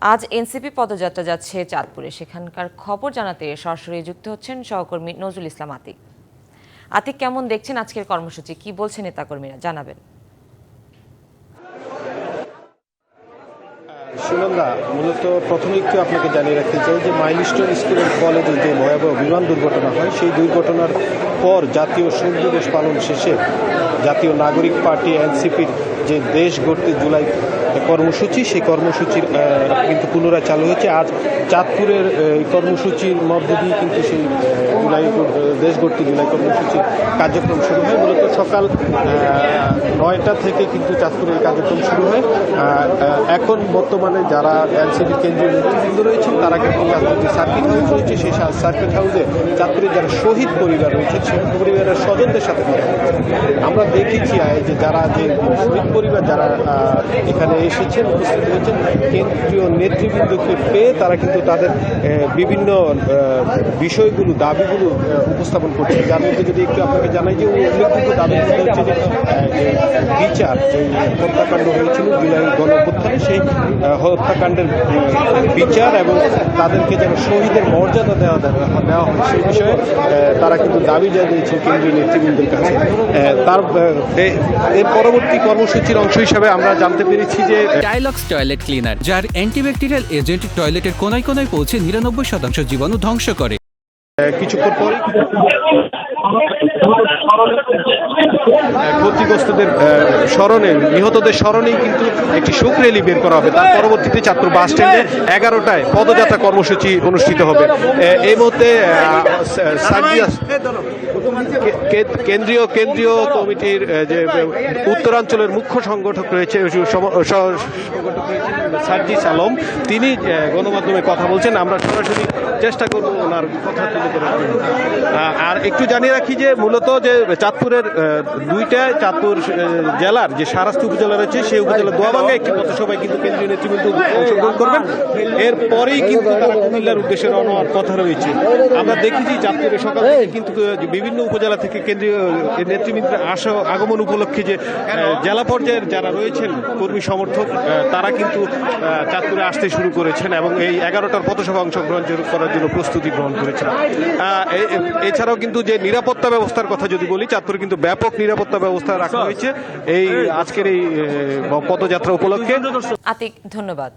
আজ এনসিপি পদযাত্রা যাচ্ছে চাঁদপুরে। সেখানকার খবর জানাতে সরাসরি যুক্ত হচ্ছেন সহকর্মী নজরুল ইসলাম আতিক। আতিক, কেমন দেখছেন আজকের কর্মসূচি? কি বলছেন নেতাকর্মীরা? জানাবেন। সুনন্দা, মূলত প্রথমে একটু আপনাকে জানিয়ে রাখতে চাই যে মাইলস্টোন স্কুলের কলেজে যে ভয়াবহ বিমান দুর্ঘটনা হয়, সেই দুর্ঘটনার পর জাতীয় শোক দিবস পালন শেষে জাতীয় নাগরিক পার্টি এনসিপির যে দেশ গড়তে জুলাই কর্মসূচি, সেই কর্মসূচির কিন্তু পুনরায় চালু হয়েছে। আজ চাঁদপুরের কর্মসূচির মধ্য দিয়ে কিন্তু সেই জুলাই দেশ গড়তে জুলাই কর্মসূচির কার্যক্রম শুরু হয়। মূলত সকাল নয়টা থেকে কিন্তু চাঁদপুরের কার্যক্রম শুরু হয়। এখন বর্তমানে যারা এনসিপি কেন্দ্রীয় নেতৃবৃন্দ রয়েছেন, তারা কিন্তু চাঁদপুর সার্কিট হাউস রয়েছে। সেই সার্কিট হাউসে চাঁদপুরের যারা শহীদ পরিবার রয়েছে, সেই পরিবারের স্বজনদের সাথে আমরা দেখেছি যে যারা যে শহীদ পরিবার যারা এখানে এসেছেন, উপস্থিত হয়েছেন, কেন্দ্রীয় নেতৃবৃন্দকে পেয়ে তারা কিন্তু তাদের বিভিন্ন বিষয়গুলো, দাবিগুলো উপস্থাপন করছে যার মধ্যে যদি একটু আপনাকে জানাই যে উল্লেখযোগ্য দাবিগুলো হচ্ছে যে বিচার যে হত্যাকাণ্ড হয়েছিল জুলাই গণঅভ্যুত্থানে সেই হত্যাকাণ্ডের বিচার এবং তাদেরকে যেন শহীদের মর্যাদা দেওয়া দেওয়া হয় সেই বিষয়ে তারা কিন্তু দাবি জানিয়েছে কেন্দ্রীয় নেতৃবৃন্দের কাছে। তার এর পরবর্তী কর্মসূচির অংশ হিসেবে আমরা জানতে পেরেছি যে আহ, ডায়লগস টয়লেট ক্লিনার যার অ্যান্টিব্যাকটেরিয়াল এজেন্ট টয়লেটের কোনায় কোনায় পৌঁছে নিরানব্বই শতাংশ জীবাণু ধ্বংস করে। কিছুক্ষণ পরে ক্ষতিগ্রস্তদের স্মরণে নিহতদের স্মরণেই কিন্তু একটি শোক র্যালি বের করা হবে। তার পরবর্তীতে চাঁদপুর বাস স্ট্যান্ডে এগারোটায় পদযাত্রা কর্মসূচি অনুষ্ঠিত হবে। এই মুহূর্তে কেন্দ্রীয় কেন্দ্রীয় কমিটির যে উত্তরাঞ্চলের মুখ্য সংগঠক রয়েছে সার্জিস আলম। তিনি গণমাধ্যমে কথা বলছেন। আমরা সরাসরি চেষ্টা করব ওনার কথা তুলে জন্য। আর একটু জানিয়ে রাখি যে মূলত যে চাঁদপুরের আহ, দুইটায় চাঁদপুর জেলার যে সারাস্তি উপজেলা রয়েছে সেই উপজেলা দোয়াবাঙ্গা একটি পথসভায় কিন্তু কেন্দ্রীয় নেতৃবৃন্দ অংশগ্রহণ করবেন। এরপরেই কিন্তু তারা কুমিল্লার উদ্দেশ্যে রওনা হওয়ার কথা রয়েছে। আমরা দেখেছি চাঁদপুরে সকাল কিন্তু বিভিন্ন উপজেলা থেকে কেন্দ্রীয় আহ, নেতৃবৃন্দের আসা আগমন উপলক্ষে যে জেলা পর্যায়ের যারা রয়েছেন কর্মী সমর্থক তারা কিন্তু চাঁদপুরে আসতে শুরু করেছেন এবং এই এগারোটার পথসভা অংশগ্রহণ করার জন্য প্রস্তুতি গ্রহণ করেছেন। এছাড়াও কিন্তু যে নিরাপত্তা ব্যবস্থার কথা যদি বলি চাঁদপুরে কিন্তু ব্যাপক নিরাপত্তা ব্যবস্থা রাখা হয়েছে। এই আজকের এই পদযাত্রা উপলক্ষে। আতিক ধন্যবাদ।